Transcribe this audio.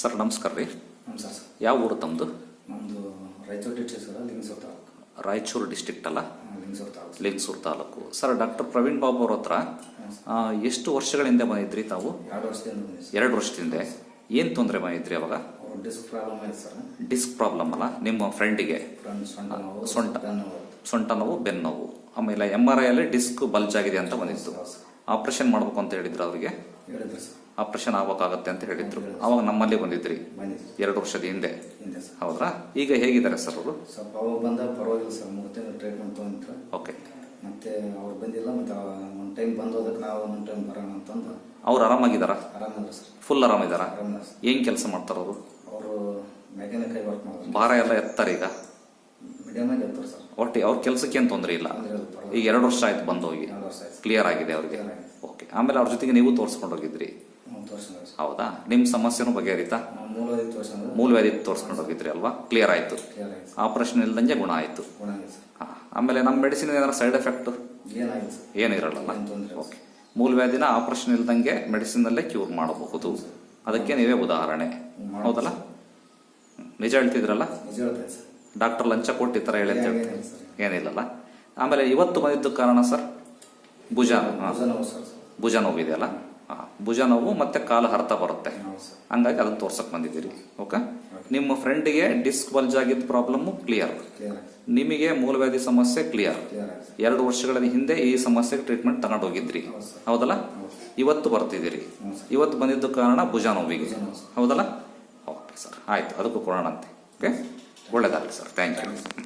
Sir ನಮಸ್ಕಾರ ರೀ. Sir sir. ಯಾವ ಊರು ತಮ್ಮದು ನಮ್ಮದು Raichur district sir Lingasugur taluk. Raichur district ಅಲ್ಲ? ಲಿಂಗಸೂರು ತಾಲೂಕು. ಲಿಂಗಸೂರು ತಾಲೂಕು. ಸರ್ ಡಾಕ್ಟರ್ ಪ್ರವೀಣ್ ಬಾಬು ಅವ್ರ ಹತ್ರ ಎಷ್ಟು ವರ್ಷಗಳ ಹಿಂದೆ ಬಂದಿದ್ರಿ ತಾವು? ಎರಡು ವರ್ಷದಿಂದ ಎರಡು ವರ್ಷದಿಂದ. ಏನು ತೊಂದರೆ ಬಂದಿದ್ರಿ ಅವಾಗ? ಡಿಸ್ಕ್ ಪ್ರಾಬ್ಲಮ್ ಆಯ್ತು ಸರ್. ಡಿಸ್ಕ್ ಪ್ರಾಬ್ಲಮ್ ಅಲ್ಲ? ನಿಮ್ಮ ಫ್ರೆಂಡಿಗೆ ಸೊಂಟ ನೋವು ಸೊಂಟ. ಬೆನ್ನು ನೋವು. ಬೆನ್ನು ನೋವು. ಆಮೇಲೆ ಎಂ ಆರ್ ಐ ಅಲ್ಲಿ ಡಿಸ್ಕ್ ಬಲ್ಜ್ ಆಗಿದೆ ಅಂತ ಬಂದಿತ್ತು. ಆಪರೇಷನ್ ಮಾಡ್ಬೇಕು ಅಂತ ಹೇಳಿದ್ರು ಅವರಿಗೆ? ಹೇಳಿದ್ರು ಸರ್. ಆಪರೇಷನ್ ಆಗ್ಬೇಕಾಗತ್ತೆ ಅಂತ ಹೇಳಿದ್ರು. ಅವಾಗ ನಮ್ಮಲ್ಲಿ ಬಂದಿದ್ರಿ. ಎರಡು ವರ್ಷದ ಹಿಂದೆ. ಹಿಂದೆ ಸರ್. ಹೌದ್ರಾ? ಈಗ ಹೇಗಿದ್ದಾರೆ ಸರ್ ಅವರು? ಸ್ವಲ್ಪ ಅವಾಗ ಬಂದಾಗ ಪರವಾಗಿಲ್ಲ ಸರ್. ಮೂರು ತಿಂಗಳು ಟ್ರೀಟ್ಮೆಂಟ್ ತೊಗೊಂಡ್ರು ಓಕೆ. ಮತ್ತೆ ಅವ್ರು ಬಂದಿಲ್ಲ ಮತ್ತೆ ಒಂದು ಟೈಮ್ ಬಂದು ಹೋದಕ್ಕೆ ನಾವು ಒಂದು ಟೈಮ್ ಬರೋಣ ಅಂತಂದು ಅವ್ರು ಆರಾಮಾಗಿದ್ದಾರ? ಆರಾಮಿಲ್ಲ ಸರ್. Full ಆರಾಮಿದಾರ sir. ಏನ್ ಕೆಲಸ ಮಾಡ್ತಾರ ಅವರು? ಅವರು ಮೆಕ್ಯಾನಿಕ್ ಆಗಿ ವರ್ಕ್ ಮಾಡಿದ್ರು ಭಾರ ಎಲ್ಲ ಎತ್ತಾರೆ ಈಗ? ಮೀಡಿಯಮ್ ಆಗಿ ಇರ್ತಾರೆ ಸರ್. ಒಟ್ಟು ಅವ್ರ ಕೆಲಸಕ್ಕೆ ಏನು ತೊಂದರೆ ಇಲ್ಲ? ಈಗ ಎರಡು ವರ್ಷ ಆಯ್ತು ಬಂದು ಹೋಗಿ ಎರಡು ವರ್ಷ ಆಯ್ತು. ಕ್ಲಿಯರ್ ಆಗಿದೆ ಅವ್ರಿಗೆ. ಓಕೆ. ಆಮೇಲೆ ಅವ್ರ ಜೊತೆಗೆ ನೀವು ತೋರಿಸ್ಕೊಂಡು ಹೋಗಿದ್ರಿ. ಹೌದಾ? ನಿಮ್ಮ ಸಮಸ್ಯೆನೂ ಬಗೆಹರಿತಾ? ಮೂಲ ವ್ಯಾಧಿ ಮೂಲವ್ಯಾಧಿ ತೋರಿಸ್ಕೊಂಡು ಹೋಗಿದ್ರಿ ಅಲ್ವಾ? ಕ್ಲಿಯರ್ ಆಯ್ತು. ಆಪರೇಷನ್ ಇಲ್ದಂಗೆ ಗುಣ ಆಯ್ತು. ಆಮೇಲೆ ನಮ್ಮ ಮೆಡಿಸಿನ್ ಏನಾದ್ರು ಸೈಡ್ ಎಫೆಕ್ಟ್ ಏನಿರಲ್ಲ ಓಕೆ ಮೂಲವ್ಯಾಧಿನ ಆಪರೇಷನ್ ಇಲ್ದಂಗೆ ಮೆಡಿಸಿನ್ ಅಲ್ಲೇ ಕ್ಯೂರ್ ಮಾಡಬಹುದು. ಅದಕ್ಕೆ ನೀವೇ ಉದಾಹರಣೆ. ಹೌದಲ್ಲ. ನಿಜ ಹೇಳ್ತಿದ್ರಲ್ಲ? ಡಾಕ್ಟರ್ ಲಂಚ ಕೊಟ್ಟು ಈ ಥರ ಹೇಳಿ ಅಂತ ಹೇಳ್ತಾರೆ ಸರ್. ಏನಿಲ್ಲಲ್ಲ. ಆಮೇಲೆ ಇವತ್ತು ಬಂದಿದ್ದು ಕಾರಣ ಸರ್? ಭುಜ. ಭುಜ ನೋವಿದೆಯಲ್ಲ ಭುಜ ನೋವು ಮತ್ತೆ ಕಾಲು ಹರ್ತ ಬರುತ್ತೆ. ಹಂಗಾಗಿ ಅದನ್ನ ತೋರ್ಸಕ್ ಬಂದಿದ್ದೀರಿ. ಓಕೆ? ನಿಮ್ಮ ಫ್ರೆಂಡ್ಗೆ ಡಿಸ್ಕ್ ಬಲ್ಜ್ ಆಗಿದ್ದ ಪ್ರಾಬ್ಲಮ್ ಕ್ಲಿಯರ್ ನಿಮಗೆ ಮೂಲವ್ಯಾಧಿ ಸಮಸ್ಯೆ ಕ್ಲಿಯರ್ ಎರಡು ವರ್ಷಗಳ ಹಿಂದೆ ಈ ಸಮಸ್ಯೆಗೆ ಟ್ರೀಟ್ಮೆಂಟ್ ತಗೊಂಡು ಹೋಗಿದ್ರಿ ಹೌದಲ್ಲ? ಇವತ್ತು ಬರ್ತಿದ್ದೀರಿ. ಇವತ್ತು ಬಂದಿದ್ದ ಕಾರಣ ಭುಜ ನೋವಿಗೆ. ಹೌದಲ್ಲ? Okay sir. ಆಯ್ತು. ಅದಕ್ಕೂ ಕೊಡೋಣಂತೆ. ಓಕೆ? ಒಳ್ಳೇದಾಗಲಿ ಸರ್. Thank you